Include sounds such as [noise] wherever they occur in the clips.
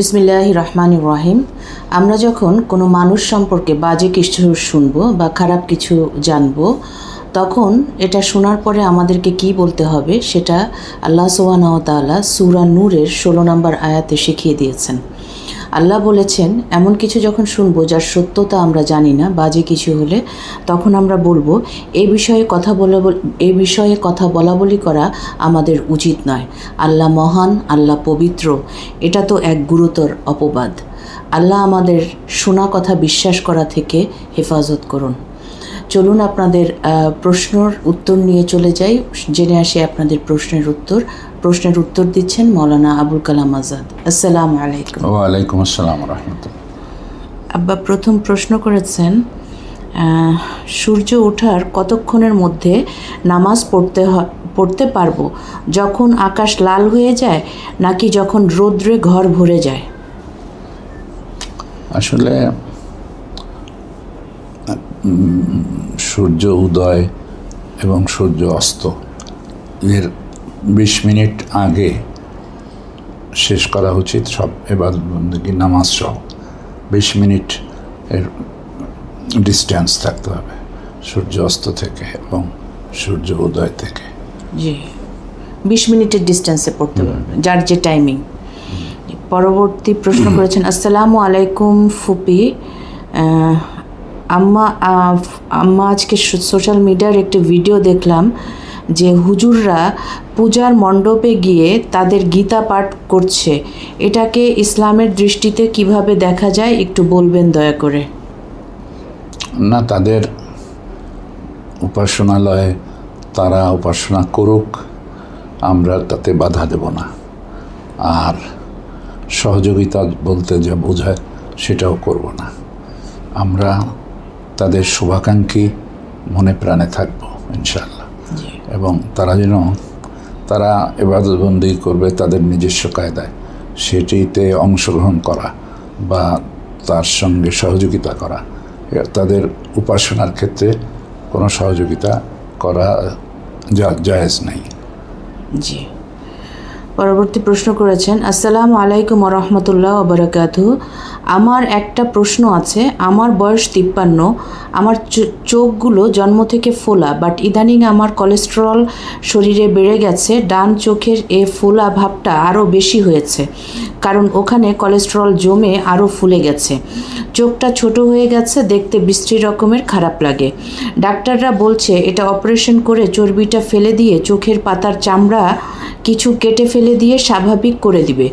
বিসমিল্লাহ রহমান রাহিম। আমরা যখন কোনো মানুষ সম্পর্কে বাজে কিছু শুনব বা খারাপ কিছু জানব, তখন এটা শোনার পরে আমাদেরকে কি বলতে হবে, সেটা আল্লাহ সোহানাওতালা সুরা নূরের ষোলো নম্বর আয়াতে শিখিয়ে দিয়েছেন। আল্লাহ বলেছেন, এমন কিছু যখন শুনব যার সত্যতা আমরা জানি না, বাজে কিছু হলে তখন আমরা বলব এই বিষয়ে কথা বলে এই বিষয়ে কথা বলা বলি করা আমাদের উচিত নয়। আল্লাহ মহান, আল্লাহ পবিত্র, এটা তো এক গুরুতর অপবাদ। আল্লাহ আমাদের শোনা কথা বিশ্বাস করা থেকে হেফাজত করুন। চলুন আপনাদের প্রশ্নর উত্তর নিয়ে চলে যাই। জেনে আসি আপনাদের প্রশ্নের উত্তর। প্রশ্নের উত্তর দিচ্ছেন মৌলানা আবুল কালাম আজাদ। আসসালাম আলাইকুম। ওয়ালাইকুম আসসালাম রহমতুল্লাহ। আব্বা প্রথম প্রশ্ন করেছেন সূর্য ওঠার কতক্ষণের মধ্যে নামাজ পড়তে পড়তে পারব? যখন আকাশ লাল হয়ে যায় নাকি যখন রৌদ্রে ঘর ভরে যায়? আসলে সূর্য উদয় এবং সূর্য অস্ত এর বিশ মিনিট আগে শেষ করা উচিত সব এবার নামাজ সহ। বিশ মিনিট এর ডিস্ট্যান্স থাকতে হবে সূর্য অস্ত থেকে এবং সূর্য উদয় থেকে। জি। বিশ মিনিটের ডিস্টেন্সে পড়তে পারবে যার যে টাইমিং পরবর্তী প্রশ্ন করেছেন আসসালামু আলাইকুম ফুপি আম্মা আম্মা আজকে সোশ্যাল মিডিয়ার একটি ভিডিও দেখলাম। যে হুজুররা পূজার মণ্ডপে গিয়ে তাদের গীতা পাঠ করছে। এটাকে ইসলামের দৃষ্টিতে কীভাবে দেখা যায় একটু বলবেন দয়া করে। না, তাদের উপাসনালয়ে তারা উপাসনা করুক, আমরা তাতে বাধা দেব না। আর সহযোগিতা বলতে যা বোঝায় সেটাও করব না। আমরা তাদের শুভাকাঙ্ক্ষী মনে প্রাণে থাকব ইনশাল্লাহ এবং তারা যেন, তারা এবাদতবন্দি করবে তাদের নিজস্ব কায়দায়। সেটিতে অংশগ্রহণ করা বা তার সঙ্গে সহযোগিতা করা। তাদের উপাসনার ক্ষেত্রে কোনো সহযোগিতা করা যা জায়েজ নেই। জি। পরবর্তী প্রশ্ন করেছেন, আসসালামু আলাইকুম রহমতুল্লাহ বারাকাতু আমার একটা প্রশ্ন আছে, আমার বয়স তিপ্পান্ন, আমার চোখগুলো জন্ম থেকে ফোলা বাট ইদানিং আমার কোলেস্টেরল শরীরে বেড়ে গেছে, ডান চোখের এ ফোলা ভাবটা আরও বেশি হয়েছে, কারণ ওখানে কোলেস্টেরল জমে আরও ফুলে গেছে। চোখটা ছোট হয়ে গেছে, দেখতে বিশ্রী রকমের খারাপ লাগে। ডাক্তাররা বলছে, এটা অপারেশন করে চর্বিটা ফেলে দিয়ে চোখের পাতার চামড়া কিছু কেটে ফেলে দিয়ে স্বাভাবিক করে দিবে।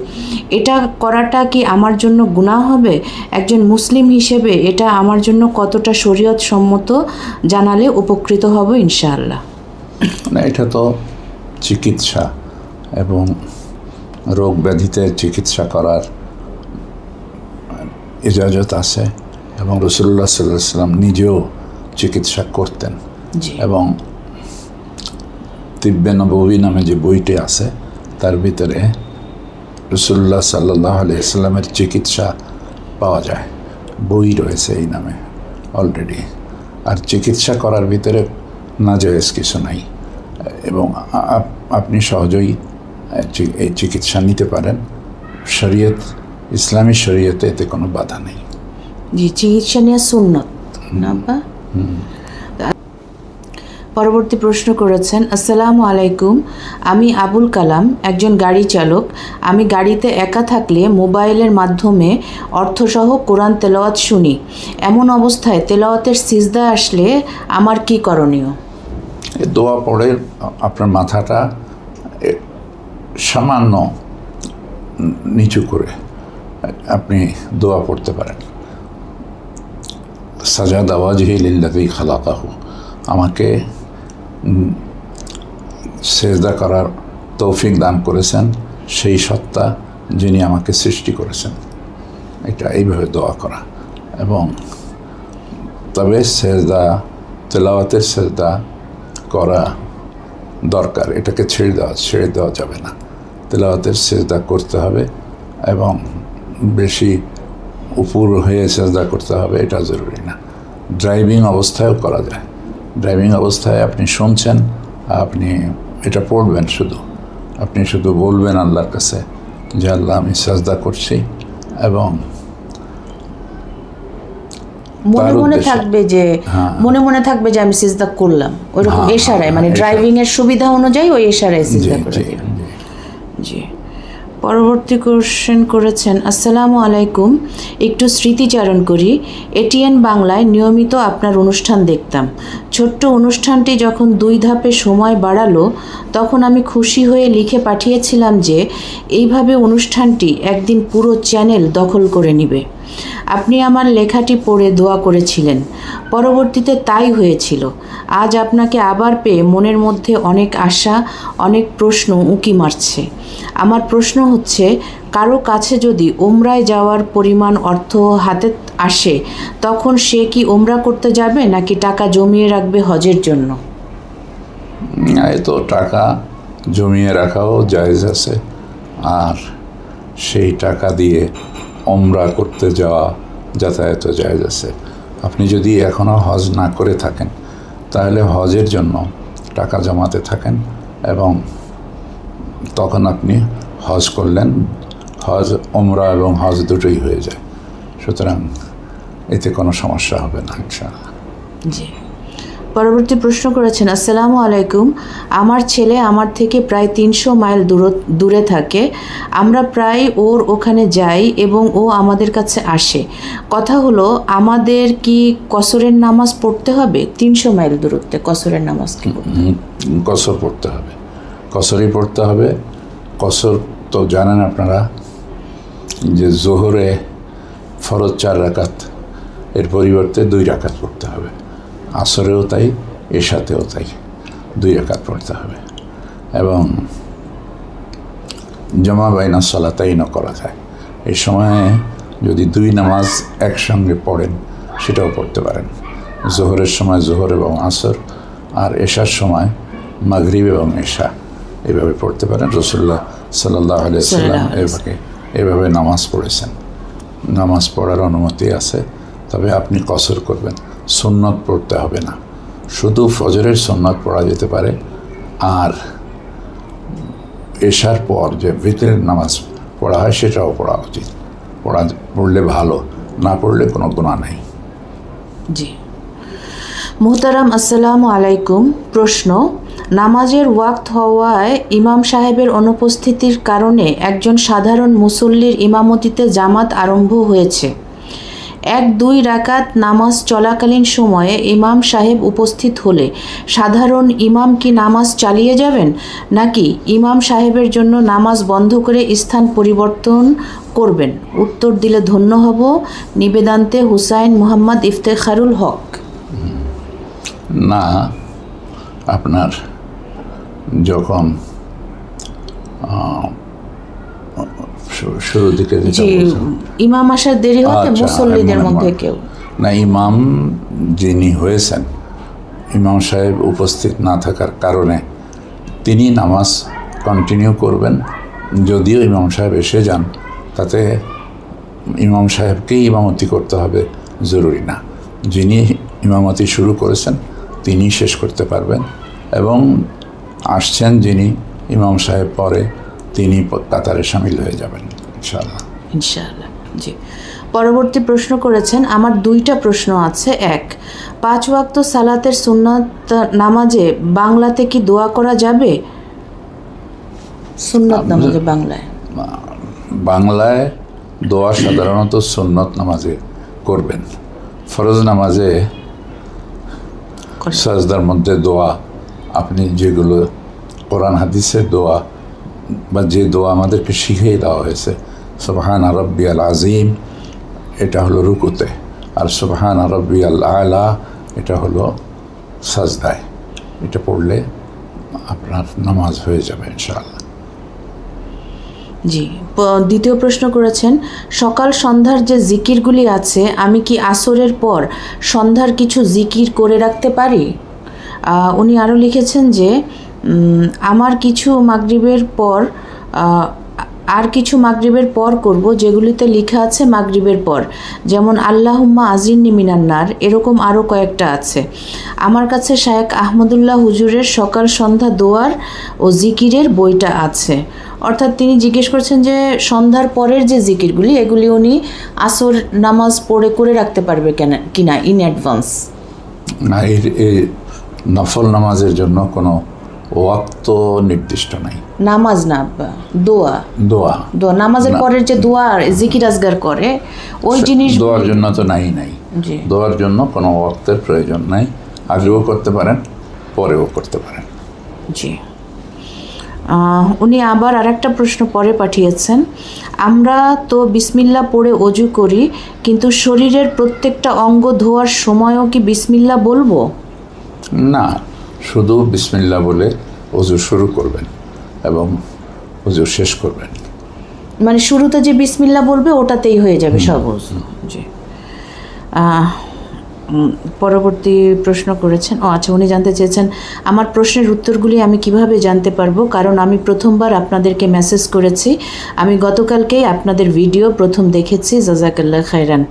এটা করাটা কি আমার জন্য গুনাহ হবে? একজন মুসলিম হিসেবে এটা আমার জন্য কতটা শরীয়ত সম্মত জানালে উপকৃত হব ইনশাআল্লাহ? না এটা তো চিকিৎসা এবং রোগ ব্যাধিতে চিকিৎসা করার ইজাজত আছে এবং রসুল্লাহ সাল্লাম নিজেও চিকিৎসা করতেন এবং তিব্বে নবী নামে যে বইটি আছে তার ভিতরে রসুল্লাহ সাল্লাহ আলিয়াল্লামের চিকিৎসা পাওয়া যায়। বই রয়েছে এই নামে অলরেডি আর চিকিৎসা করার ভিতরে না জায়েজ কিছু নাই। এবং আপনি সহজেই এই চিকিৎসা নিতে পারেন। শরীয়ত ইসলামী শরীয়তে এতে কোনো বাধা নেই। জি চিকিৎসা নেওয়া সুন্নত না বা পরবর্তী প্রশ্ন করেছেন, আসসালামু আলাইকুম, আমি আবুল কালাম, একজন গাড়ি চালক। আমি গাড়িতে একা থাকলে মোবাইলের মাধ্যমে অর্থসহ কোরআন তেলাওয়াত শুনি। এমন অবস্থায় তেলাওয়াতের সিজদা আসলে আমার কি করণীয়? দোয়া পড়ে আপনার মাথাটা সামান্য নিচু করে আপনি দোয়া পড়তে পারেন। সাজাদ আওয়াজ হি লিল্লাদি খালাকাহু, আমাকে সেজদা করার তৌফিক দান করেছেন, সেই সত্তা যিনি আমাকে সৃষ্টি করেছেন। এটা এইভাবে দোয়া করা। এবং তবে সেজদা, তেলাওয়াতের সেজদা করা দরকার। এটাকে ছেড়ে দেওয়া ছেড়ে দেওয়া যাবে না। তেলাওয়াতের সেজদা করতে হবে এবং বেশি উপর হয়ে সেজদা করতে হবে, এটা জরুরি না। ড্রাইভিং অবস্থায়ও করা যায়। ড্রাইভিং অবস্থায় আপনি শুনছেন আপনি এটা পড়বেন শুধু। আপনি শুধু বলবেন আল্লাহর কাছে যে আল্লাহ আমি সাজদা করছি। এবং মনে মনে থাকবে যে হ্যাঁ। মনে মনে থাকবে যে আমি সিজদা করলাম। ওইরকম হ্যাঁ, এশারায় হ্যাঁ, মানে ড্রাইভিং এর সুবিধা অনুযায়ী ওই এশারায় সিজদা করে জি। পরবর্তী কোশ্চেন করেছেন, আসসালামু আলাইকুম, একটু স্মৃতিচারণ করি। এটিএন বাংলায় নিয়মিত আপনার অনুষ্ঠান দেখতাম। ছোট্ট অনুষ্ঠানটি যখন দুই ধাপে সময় বাড়ালো, তখন আমি খুশি হয়ে লিখে পাঠিয়েছিলাম যে, এইভাবে অনুষ্ঠানটি একদিন পুরো চ্যানেল দখল করে নিবে। আপনি আমার লেখাটি পড়ে দোয়া করেছিলেন। পরবর্তীতে তাই হয়েছিল। আজ আপনাকে আবার পেয়ে মনের মধ্যে অনেক আশা, অনেক প্রশ্ন উঁকি মারছে। আমার প্রশ্ন হচ্ছে, কারও কাছে যদি ওমরায় যাওয়ার পরিমাণ অর্থ হাতে আসে, তখন সে কি ওমরা করতে যাবে নাকি টাকা জমিয়ে রাখবে হজের জন্য? তো টাকা জমিয়ে রাখাও জায়েজ আছে। আর সেই টাকা দিয়ে ওমরা করতে যাওয়া যাতায়াত জায়েজ আছে। আপনি যদি এখনও হজ না করে থাকেন, তাহলে হজের জন্য টাকা জমাতে থাকেন এবং তখন আপনি হজ করলেন, হজ ওমরা এবং হজ দুটোই হয়ে যায়। সুতরাং এতে কোনো সমস্যা হবে না, ইনশাআল্লাহ। জি। পরবর্তী প্রশ্ন করেছেন, আসসালামু আলাইকুম। আমার ছেলে আমার থেকে প্রায় তিনশো মাইল দূর দূরে থাকে। আমরা প্রায় ওর ওখানে যাই এবং ও আমাদের কাছে আসে। কথা হলো, আমাদের কি কসরের নামাজ পড়তে হবে? তিনশো মাইল দূরত্বে কসরের নামাজ কি কসর পড়তে হবে। কসরই পড়তে হবে। কসর তো জানেন আপনারা যে জোহরে ফরজ চার রাকাত, এর পরিবর্তে দুই রাকাত পড়তে হবে। আসরেও তাই এশাতেও তাই। দুই রাকাত পড়তে হবে। এবং জমা বাইনা সলাতাইনও করা যায়। এই সময়ে যদি দুই নামাজ একসঙ্গে পড়েন সেটাও পড়তে পারেন। জোহরের সময় জোহর এবং আসর আর এশার সময় মাগরিব এবং এশা। এভাবে পড়তে পারেন। রসুল্লাহ সাল্লাহ আলিয়াল্লাম এভাবে এভাবে নামাজ পড়েছেন। নামাজ পড়ার অনুমতি আছে তবে আপনি কসর করবেন। সুন্নত পড়তে হবে না। শুধু ফজরের সুন্নত পড়া যেতে পারে আর এশার পর যে ভিতরের নামাজ পড়া হয় সেটাও পড়া উচিত। পড়া পড়লে ভালো, না পড়লে কোনো গুণা নেই। জি। মুহতারাম, আসসালামু আলাইকুম। প্রশ্ন, নামাজের ওয়াক্ত হওয়ায় ইমাম সাহেবের অনুপস্থিতির কারণে একজন সাধারণ মুসল্লির ইমামতিতে জামাত আরম্ভ হয়েছে। এক দুই রাকাত নামাজ চলাকালীন সময়ে ইমাম সাহেব উপস্থিত হলে সাধারণ ইমাম কি নামাজ চালিয়ে যাবেন? নাকি ইমাম সাহেবের জন্য নামাজ বন্ধ করে স্থান পরিবর্তন করবেন? উত্তর দিলে ধন্য হব। নিবেদান্তে হুসাইন মোহাম্মদ ইফতেখারুল হক। না, আপনার যখন শুরুর দিকে। ইমাম আসার দেরি হতে আচ্ছা, মুসল্লিদের মধ্যে কেউ? না ইমাম যিনি হয়েছেন ইমাম সাহেব উপস্থিত না থাকার কারণে তিনি নামাজ কন্টিনিউ করবেন। যদিও ইমাম সাহেব এসে যান তাতে ইমাম সাহেবকেই ইমামতি করতে হবে জরুরি না। যিনি ইমামতি শুরু করেছেন তিনি শেষ করতে পারবেন। এবং আসছেন যিনি ইমাম সাহেব পরে তিনি কাতারে সামিল হয়ে যাবেন ইনশাআল্লাহ। ইনশাআল্লাহ জি। পরবর্তী প্রশ্ন করেছেন আমার দুইটা প্রশ্ন আছে এক পাঁচ ওয়াক্ত সালাতের সুন্নাত নামাজে বাংলাতে কি দোয়া করা যাবে? সুন্নাত নামাজে বাংলায়। বাংলায় দোয়া সাধারণত সুন্নত নামাজে করবেন। ফরজ নামাজে। সাজদার মধ্যে দোয়া আপনি যেগুলো কোরআন হাদিসের দোয়া বা যে দোয়া আমাদেরকে শিখিয়ে দেওয়া হয়েছে, সুবহান রব্বি আল আজিম এটা হলো রুকুতে। আর সুবহান রব্বি আল আলা এটা হলো সাজদায়। এটা পড়লে আপনার নামাজ হয়ে যাবে, ইনশাআল্লাহ। জি দ্বিতীয় প্রশ্ন করেছেন, সকাল সন্ধ্যার যে জিকিরগুলি আছে, আমি কি আসরের পর সন্ধ্যার কিছু জিকির করে রাখতে পারি? উনি আরও লিখেছেন যে আমার কিছু মাগরিবের পর আর কিছু মাগরিবের পর করব যেগুলিতে লেখা আছে মাগরিবের পর। যেমন, আল্লাহুম্মা আজিন্নি মিনান্নার এরকম আরও কয়েকটা আছে। আমার কাছে শায়েক আহমদুল্লাহ হুজুরের সকাল সন্ধ্যা দোয়ার ও জিকিরের বইটা আছে। অর্থাৎ তিনি জিজ্ঞেস করছেন যে, সন্ধ্যার পরের যে জিকিরগুলি, এগুলি উনি আসর নামাজ পড়ে করে রাখতে পারবে কেন, কিনা ইন অ্যাডভান্স না এই নফল নামাজের জন্য কোনো ওয়াক্ত নির্দিষ্ট নাই। নামাজ না দোয়া। দোয়া। দোয়া। নামাজের পরের যে দোয়া জিকির আজগার করে ওই জিনিস দোয়ার জন্য তো নাই নাই। জি। দোয়ার জন্য কোনো ওয়াক্তের প্রয়োজন নাই। আগেও করতে পারেন পরেও করতে পারেন। জি। উনি আবার আরেকটা প্রশ্ন পরে পাঠিয়েছেন। আমরা তো বিসমিল্লা পড়ে অজু করি কিন্তু শরীরের প্রত্যেকটা অঙ্গ ধোয়ার সময়ও কি বিসমিল্লা বলব? না। শুধু বিসমিল্লা বলে অজু শুরু করবেন এবং অজু শেষ করবেন। মানে শুরুতে যে বিসমিল্লা বলবে ওটাতেই হয়ে যাবে সব। জি। পরবর্তী প্রশ্ন করেছেন। ও আচ্ছা উনি জানতে চেয়েছেন, আমার প্রশ্নের উত্তরগুলি আমি কীভাবে জানতে পারব? কারণ আমি প্রথমবার আপনাদেরকে মেসেজ করেছি। আমি গতকালকেই আপনাদের ভিডিও প্রথম দেখেছি, জাজাকাল্লাহ খায়রান।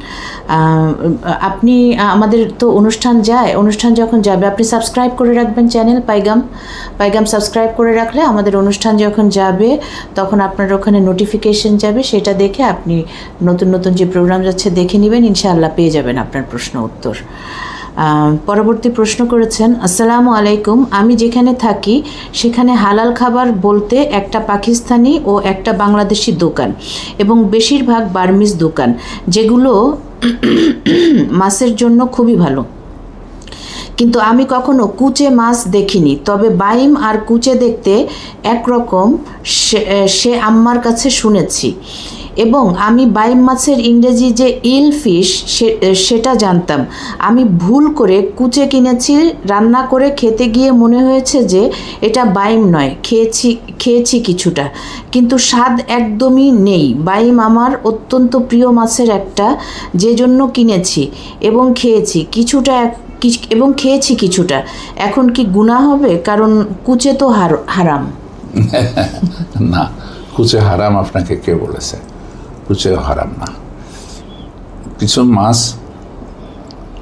আপনি আমাদের তো অনুষ্ঠান যায়, অনুষ্ঠান যখন যাবে, আপনি সাবস্ক্রাইব করে রাখবেন চ্যানেল পাইগাম। পাইগাম সাবস্ক্রাইব করে রাখলে আমাদের অনুষ্ঠান যখন যাবে, তখন আপনার ওখানে নোটিফিকেশন যাবে, সেটা দেখে আপনি নতুন নতুন যে প্রোগ্রাম যাচ্ছে, দেখে নেবেন, ইনশাআল্লাহ পেয়ে যাবেন আপনার প্রশ্ন উত্তর। পরবর্তী প্রশ্ন করেছেন, আসসালামু আলাইকুম, আমি যেখানে থাকি, সেখানে হালাল খাবার বলতে একটা পাকিস্তানি ও একটা বাংলাদেশি দোকান এবং বেশিরভাগ বার্মিজ দোকান, যেগুলো [coughs] মাছের জন্য খুবই ভালো। কিন্তু আমি কখনো কুচে মাছ দেখিনি, তবে বাইম আর কুচে দেখতে একরকম সে আম্মার কাছে শুনেছি। এবং আমি বাইম মাছের ইংরেজি যে ইল ফিশ সেটা জানতাম। আমি ভুল করে কুচে কিনেছি, রান্না করে খেতে গিয়ে মনে হয়েছে যে এটা বাইম নয়, খেয়েছি খেয়েছি কিছুটা। কিন্তু স্বাদ একদমই নেই। বাইম আমার অত্যন্ত প্রিয় মাছের একটা, যে জন্য কিনেছি এবং খেয়েছি কিছুটা এবং খেয়েছি কিছুটা। এখন কি গুণা হবে? কারণ কুচে তো হার- হারাম। [laughs] না, কুচে হারাম আপনাকে কে বলেছে? কুচে হারাম না। কিছু মাছ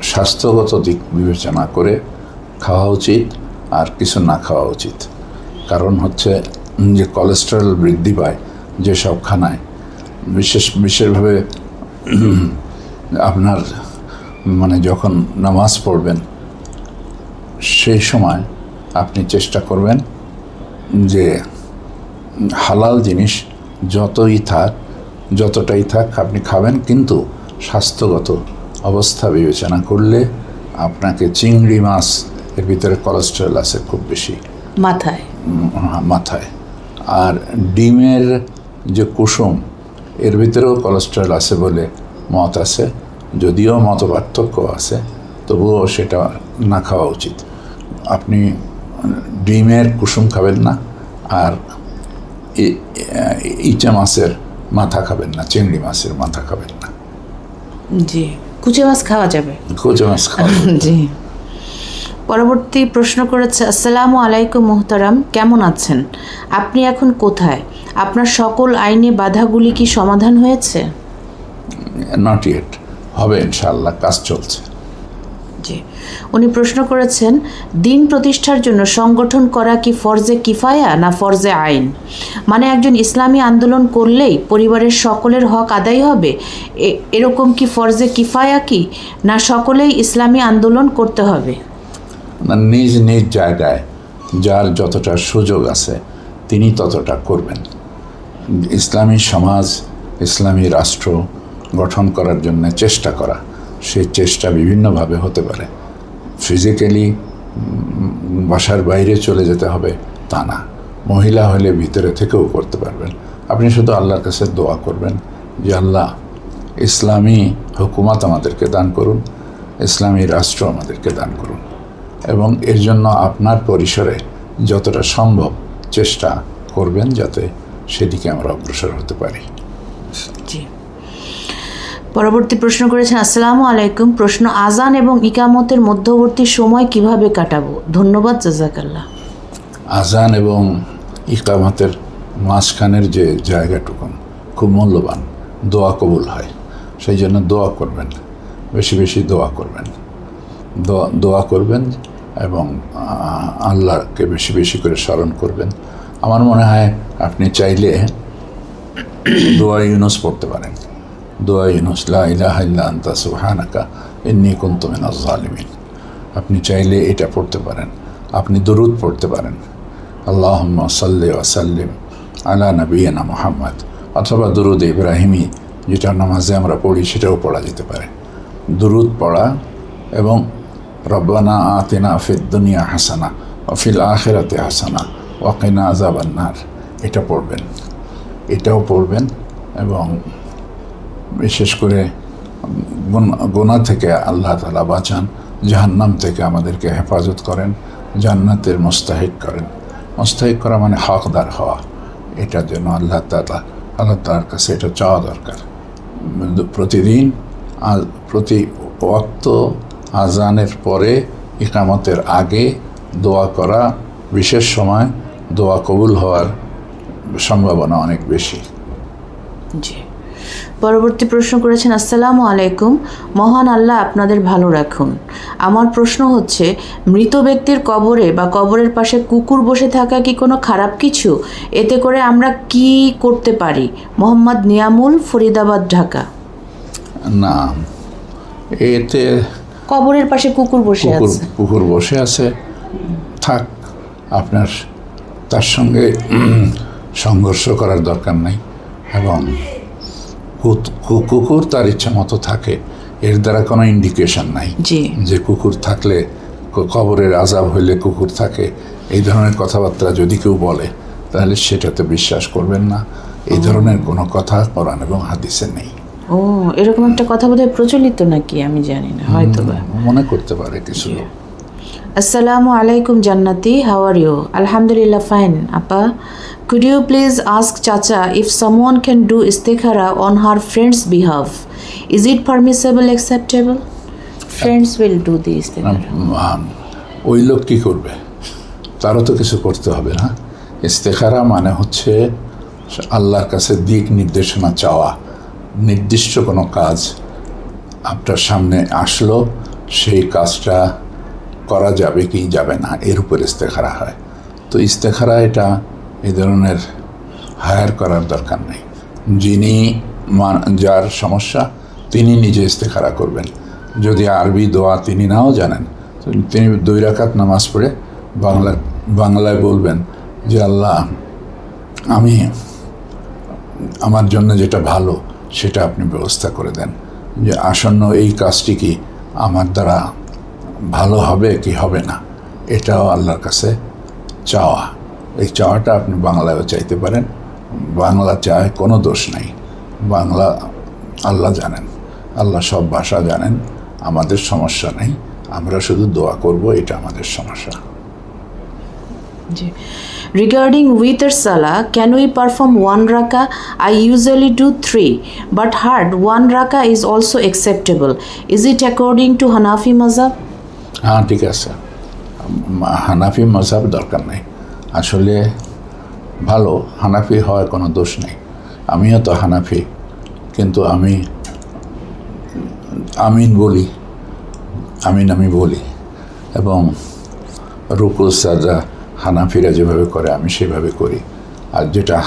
স্বাস্থ্যগত দিক বিবেচনা করে খাওয়া উচিত আর কিছু না খাওয়া উচিত। কারণ হচ্ছে যে কোলেস্টেরল বৃদ্ধি পায় যেসব খানায়, বিশেষ, বিশেষভাবে আপনার মানে যখন নামাজ পড়বেন, সেই সময় আপনি চেষ্টা করবেন যে হালাল জিনিস যতই থাক যতটাই থাক আপনি খাবেন কিন্তু স্বাস্থ্যগত অবস্থা বিবেচনা করলে আপনাকে চিংড়ি মাছ এর ভিতরে কোলেস্ট্রল আছে খুব বেশি। মাথায়? মাথায়। আর ডিমের যে কুসুম এর ভিতরেও কোলেস্ট্রল আছে বলে মত আছে যদিও মত পার্থক্য আছে তবুও সেটা না খাওয়া উচিত। আপনি ডিমের কুসুম খাবেন না আর ইচা মাছের মাথা খাবেন না চিংড়ি মাছের মাথা খাবেন না। জি কুচে মাছ খাওয়া যাবে। কোচা মাছ খাওয়া [laughs] জি। পরবর্তী প্রশ্ন করেছে আসসালামু আলাইকুম মোহতারাম কেমন আছেন? আপনি এখন কোথায়? আপনার সকল আইনি বাধাগুলি কি সমাধান হয়েছে? নট ইয়েট হবে ইনশাআল্লাহ কাজ চলছে। জি। উনি প্রশ্ন করেছেন, দিন প্রতিষ্ঠার জন্য সংগঠন করা কি ফরজে কিফায়া না ফরজে আইন? মানে একজন ইসলামী আন্দোলন করলেই পরিবারের সকলের হক আদায় হবে? এরকম কি ফরজে কিফায়া কি? না সকলেই ইসলামী আন্দোলন করতে হবে? নিজ নিজ জায়গায় যার যতটা সুযোগ আছে, তিনি ততটা করবেন। ইসলামী সমাজ, ইসলামী রাষ্ট্র গঠন করার জন্য চেষ্টা করা। সেই চেষ্টা বিভিন্নভাবে হতে পারে। ফিজিক্যালি বাসার বাইরে চলে যেতে হবে, তা না। মহিলা হলে ভিতরে থেকেও করতে পারবেন। আপনি শুধু আল্লাহর কাছে দোয়া করবেন যে, আল্লাহ, ইসলামী হুকুমাত আমাদেরকে দান করুন, ইসলামী রাষ্ট্র আমাদেরকে দান করুন। এবং এর জন্য আপনার পরিসরে যতটা সম্ভব চেষ্টা করবেন যাতে সেদিকে আমরা অগ্রসর হতে পারি। পরবর্তী প্রশ্ন করেছেন, আসসালামু আলাইকুম। প্রশ্ন, আজান এবং ইকামতের মধ্যবর্তী সময় কীভাবে কাটাবো? ধন্যবাদ, জাজাকাল্লাহ। আজান এবং ইকামতের মাঝখানের যে জায়গাটুকুন, খুব মূল্যবান। দোয়া কবুল হয়। সেই জন্য দোয়া করবেন। বেশি বেশি দোয়া করবেন। দোয়া দোয়া করবেন এবং আল্লাহকে বেশি বেশি করে স্মরণ করবেন। আমার মনে হয় আপনি চাইলে দোয়া ইউনুস পড়তে পারেন। দোয়া ইউনুস লা ইলাহা ইল্লা আনতা, সুবহানাকা আপনি চাইলে এটা পড়তে পারেন, আপনি দরুদ পড়তে পারেন। আল্লাহুম্মা সাল্লি ওয়া সাল্লিম আলা নবিয়িনা মোহাম্মদ, অথবা দরুদ ইব্রাহিমি, যেটা নামাজে আমরা পড়ি, সেটাও পড়া যেতে পারে। দরুদ পড়া এবং রব্বানা আতিনা ফিদ দুনিয়া হাসানা ও ফিল আখিরাতে হাসানা ওয়াকিনা আজাবান্নার এটা পড়বেন। এটাও পড়বেন এবং বিশেষ করে গোনা থেকে আল্লাহ তালা বাঁচান, জাহান্নাম থেকে আমাদেরকে হেফাজত করেন, জান্নাতের মোস্তাহিক করেন। মোস্তাহিক করা মানে হকদার হওয়া। এটার জন্য আল্লাহ তালা আল্লাহ তালার কাছে এটা চাওয়া দরকার। প্রতিদিন প্রতি ওয়াক্ত আজানের পরে ইকামতের আগে দোয়া করা বিশেষ সময় দোয়া কবুল হওয়ার সম্ভাবনা অনেক বেশি। জি। পরবর্তী প্রশ্ন করেছেন আসসালামু আলাইকুম। মহান আল্লাহ আপনাদের ভালো রাখুন। আমার প্রশ্ন হচ্ছে মৃত ব্যক্তির কবরে বা কবরের পাশে কুকুর বসে থাকা কি কোনো খারাপ কিছু? এতে করে আমরা কি করতে পারি? মোহাম্মদ নিয়ামুল ফরিদাবাদ ঢাকা। না এতে কবরের পাশে কুকুর বসে আছে। কুকুর বসে আছে। থাক আপনার তার সঙ্গে সংঘর্ষ করার দরকার নাই। এবং কুকুর তার ইচ্ছা মতো থাকে। এর দ্বারা কোনো ইন্ডিকেশন নাই যে কুকুর থাকলে কবরের আজাব হইলে কুকুর থাকে। এই ধরনের কথাবার্তা যদি কেউ বলে তাহলে সেটাতে বিশ্বাস করবেন না। এই ধরনের কোনো কথা কোরআন এবং হাদিসে নেই। ও এরকম একটা কথা বোধহয় প্রচলিত নাকি? আমি জানি না হয়তো মনে করতে পারে কিছু আসসালামু আলাইকুম. How are you? Alhamdulillah fine. Appa, could you please ask Chacha if someone can do istikhara on her friend's behalf? Is it permissible, acceptable? Friends will do the istikhara. ওই লোক কী করবে তারও তো কিছু করতে হবে না ইস্তেখারা মানে হচ্ছে আল্লাহর কাছে দিক নির্দেশনা চাওয়া নির্দিষ্ট কোনো কাজ আপনার সামনে আসলো সেই কাজটা করা যাবে কি যাবে না এর উপর ইস্তেখারা হয় তো ইস্তেখারা এটা এই ধরনের হায়ার করার দরকার নেই। যিনি যার সমস্যা, তিনি নিজে ইস্তেখারা করবেন। যদি আরবি দোয়া তিনি নাও জানেন তিনি দুই নামাজ পড়ে বাংলা, বাংলায় বলবেন যে, আল্লাহ, আমি আমার জন্য যেটা ভালো, সেটা আপনি ব্যবস্থা করে দেন। যে, আসন্ন এই কাজটি কি আমার দ্বারা ভালো হবে কি হবে না? এটাও আল্লাহর কাছে চাওয়া। এই চাটা আপনি বাংলায়ও চাইতে পারেন। বাংলা চায় কোনো দোষ নাই। বাংলা আল্লাহ জানেন। আল্লাহ সব ভাষা জানেন। আমাদের সমস্যা নেই। আমরা শুধু দোয়া করব এটা আমাদের সমস্যা। জি। রিগার্ডিং উইথ সালা ক্যান উই পারফর্ম ওয়ান রাকা I usually do three but hard one রাকা is also acceptable is it according to হানাফি মজাব হ্যাঁ ঠিক আছে। হানাফি মজাব দরকার নেই। আসলে ভালো হানাফি হওয়ার কোনো দোষ নেই। আমিও তো হানাফি, কিন্তু আমি আমিন বলি, আমিন আমি বলি। এবং রুকু সাজা হানাফিরা যেভাবে করে, আমি সেভাবে করি। আর যেটা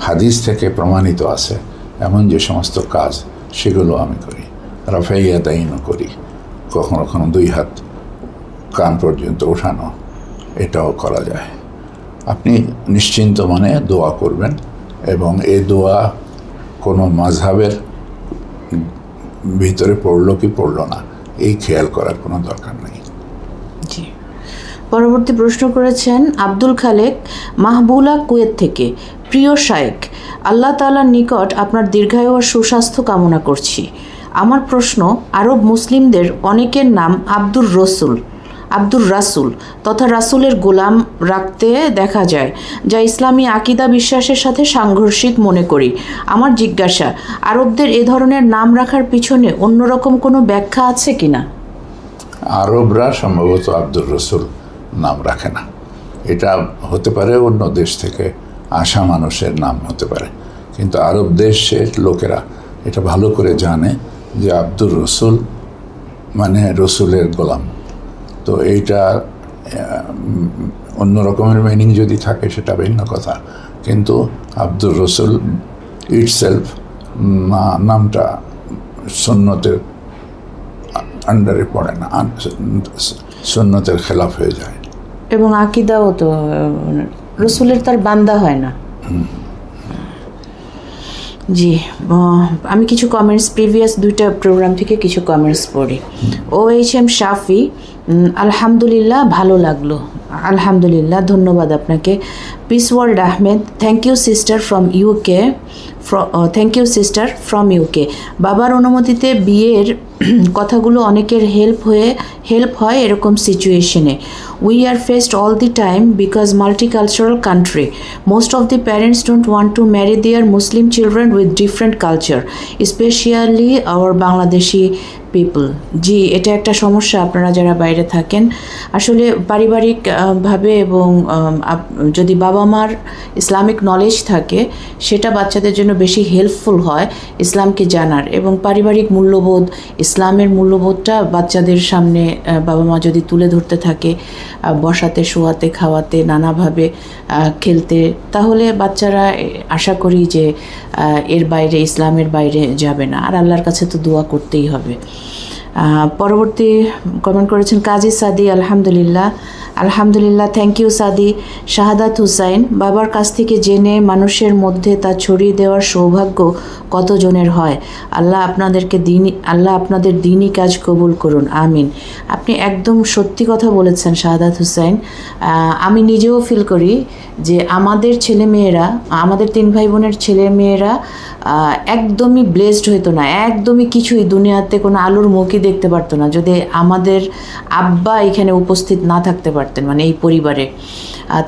হাদিস থেকে প্রমাণিত আছে, এমন যে সমস্ত কাজ, সেগুলো আমি করি। রাফাইয়া দাইনও করি। কখনো কখনো দুই হাত কান পর্যন্ত ওঠানো, এটাও করা যায়। আপনি নিশ্চিন্ত মনে দোয়া করবেন এবং এই দোয়া কোনো মাঝহাবের ভিতরে পড়ল কি পড়ল না, এই খেয়াল করার কোনো দরকার নেই। জি। পরবর্তী প্রশ্ন করেছেন আব্দুল খালেক, মাহবুলা কুয়েত থেকে। প্রিয় শায়েক, আল্লাহ তাআলার নিকট আপনার দীর্ঘায়ু ও সুস্বাস্থ্য কামনা করছি। আমার প্রশ্ন, আরব মুসলিমদের অনেকের নাম আব্দুর রসুল। আব্দুর রাসুল তথা রাসুলের গোলাম রাখতে দেখা যায়, যা ইসলামী আকিদা বিশ্বাসের সাথে সাংঘর্ষিক মনে করি। আমার জিজ্ঞাসা, আরবদের এ ধরনের নাম রাখার পিছনে অন্যরকম কোনো ব্যাখ্যা আছে কিনা? আরবরা সম্ভবত আব্দুর রসুল নাম রাখে না। এটা হতে পারে অন্য দেশ থেকে আসা মানুষের নাম হতে পারে। কিন্তু আরব দেশের লোকেরা এটা ভালো করে জানে যে আব্দুর রসুল মানে রসুলের গোলাম। তো এইটা অন্য রকমের মিনিং যদি থাকে সেটা ভিন্ন কথা। কিন্তু আব্দুর রসুল ইট ইটসেলফ নামটা সন্ন্যতের আন্ডারে পড়ে না সন্ন্যতের খেলাফ হয়ে যায়। এবং আকিদাও তো রসুলের তার বান্দা হয় না। জি আমি কিছু কমেন্টস প্রিভিয়াস দুইটা প্রোগ্রাম থেকে কিছু কমেন্টস পড়ি। ও এইচ এম শাফি আলহামদুলিল্লাহ ভালো লাগল। আলহামদুলিল্লাহ, ধন্যবাদ আপনাকে। World Ahmed thank you sister from UK thank you sister from UK বাবার অনুমতিতে বিয়ের [clears throat] কথাগুলো অনেকের হেল্প হয়ে হেল্প হয় এরকম সিচুয়েশনে we are faced all the time because multicultural country most of the parents don't want to marry their Muslim children with different culture specially our Bangladeshi people জি এটা একটা সমস্যা আপনারা যারা বাইরে থাকেন। আসলে পারিবারিক আহ, ভাবে এবং যদি বাবা মার ইসলামিক নলেজ থাকে, সেটা বাচ্চাদের জন্য বেশি হেল্পফুল হয় ইসলামকে জানার। এবং পারিবারিক মূল্যবোধ, ইসলামের মূল্যবোধটা বাচ্চাদের সামনে বাবা মা যদি তুলে ধরতে থাকে বসাতে, শোয়াতে, খাওয়াতে, নানাভাবে খেলতে, তাহলে বাচ্চারা আশা করি যে এর বাইরে, ইসলামের বাইরে যাবে না। আর আল্লাহর কাছে তো দোয়া করতেই হবে। পরবর্তী কমেন্ট করেছেন কাজী সাদি, আলহামদুলিল্লাহ। আলহামদুলিল্লাহ থ্যাংক ইউ সাদি। শাহাদাত হুসাইন, বাবার কাছ থেকে জেনে মানুষের মধ্যে তা ছড়িয়ে দেওয়ার সৌভাগ্য কতজনের হয়? আল্লাহ আপনাদেরকে দিনই, আল্লাহ আপনাদের দিনই কাজ কবুল করুন, আমিন। আপনি একদম সত্যি কথা বলেছেন শাহাদাত হুসাইন। আমি নিজেও ফিল করি যে আমাদের ছেলে মেয়েরা, আমাদের তিন ভাই বোনের ছেলে মেয়েরা একদমই ব্লেসড হইতো না, একদমই কিছুই দুনিয়াতে কোনো আলোর মুখই দেখতে পারতো না, যদি আমাদের আব্বা এখানে উপস্থিত না থাকতে পারতেন মানে এই পরিবারে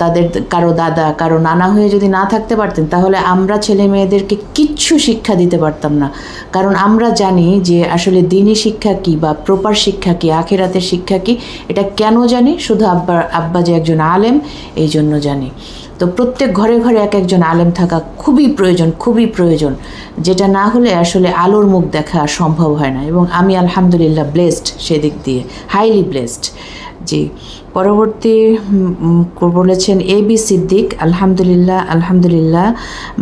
তাদের কারও দাদা, কারও নানা হয়ে যদি না থাকতে পারতেন, তাহলে আমরা ছেলে মেয়েদেরকে কিচ্ছু শিক্ষা দিতে পারতাম না। কারণ আমরা জানি যে আসলে দিনই শিক্ষা কি বা প্রপার শিক্ষা কি, আখেরাতের শিক্ষা কি, এটা কেন জানি? শুধু আব্বা আব্বা যে একজন আলেম, এই জন্য জানি। তো প্রত্যেক ঘরে ঘরে এক একজন আলেম থাকা খুবই প্রয়োজন খুবই প্রয়োজন। যেটা না হলে আসলে আলোর মুখ দেখা সম্ভব হয় না। এবং আমি আলহামদুলিল্লাহ ব্লেসড সেদিক দিয়ে হাইলি ব্লেসড জি। পরবর্তী বলেছেন এ বি সিদ্দিক, আলহামদুলিল্লাহ আলহামদুলিল্লাহ।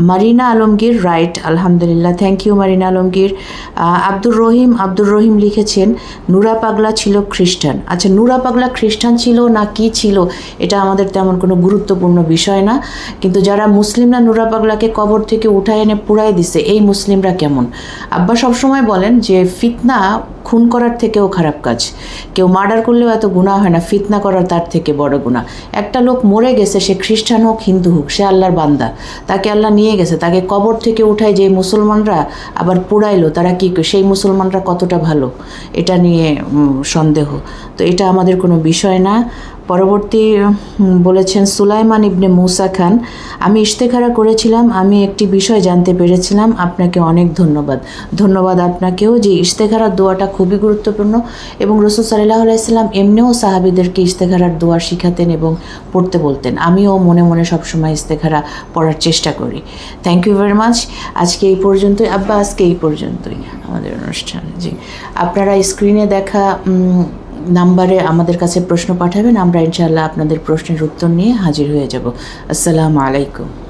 মারিনা আলমগীর, রাইট, আলহামদুলিল্লাহ। Thank you Marina Alamgir. Abdur Rahim Abdur Rahim লিখেছেন, নুরা পাগলা ছিল খ্রিস্টান। আচ্ছা নুরা পাগলা খ্রিস্টান ছিল না কি ছিল, এটা আমাদের তেমন কোনো গুরুত্বপূর্ণ বিষয় না। কিন্তু যারা মুসলিমরা নুরা পাগলাকে কবর থেকে উঠায় এনে পুড়াই দিছে, এই মুসলিমরা কেমন? আব্বা সবসময় বলেন যে, ফিতনা খুন করার থেকেও খারাপ কাজ। কেউ মার্ডার করলেও এত গুণা হয় না, ফিতনা করার তার থেকে বড় গুণা একটা লোক মরে গেছে, সে খ্রিস্টান হোক, হিন্দু হোক, সে আল্লাহর বান্দা। তাকে আল্লাহ নিয়ে গেছে, তাকে কবর থেকে উঠায় যে মুসলমানরা আবার পুড়াইলো, তারা কি সেই মুসলমানরা কতটা ভালো? এটা নিয়ে সন্দেহ। তো এটা আমাদের কোনো বিষয় না। পরবর্তী বলেছেন সুলাইমান ইবনে মুসা খান, আমি ইশতেখারা করেছিলাম, আমি একটি বিষয় জানতে পেরেছিলাম, আপনাকে অনেক ধন্যবাদ। ধন্যবাদ আপনাকেও যে ইশতেখারার দোয়াটা খুবই গুরুত্বপূর্ণ এবং রসুল সাল্লাহ আলাইসাল্লাম এমনিও সাহাবিদেরকে ইশতেখারার দোয়া শিখাতেন এবং পড়তে বলতেন। আমিও মনে মনে সবসময় ইশতেখারা পড়ার চেষ্টা করি। থ্যাংক ইউ ভেরি মাচ আজকে এই পর্যন্তই। আব্বা, আজকে এই পর্যন্তই আমাদের অনুষ্ঠান। জি। আপনারা স্ক্রিনে দেখা নাম্বারে আমাদের কাছে প্রশ্ন পাঠাবেন, আমরা ইনশাআল্লাহ আপনাদের প্রশ্নের উত্তর নিয়ে হাজির হয়ে যাব। আসসালামু আলাইকুম।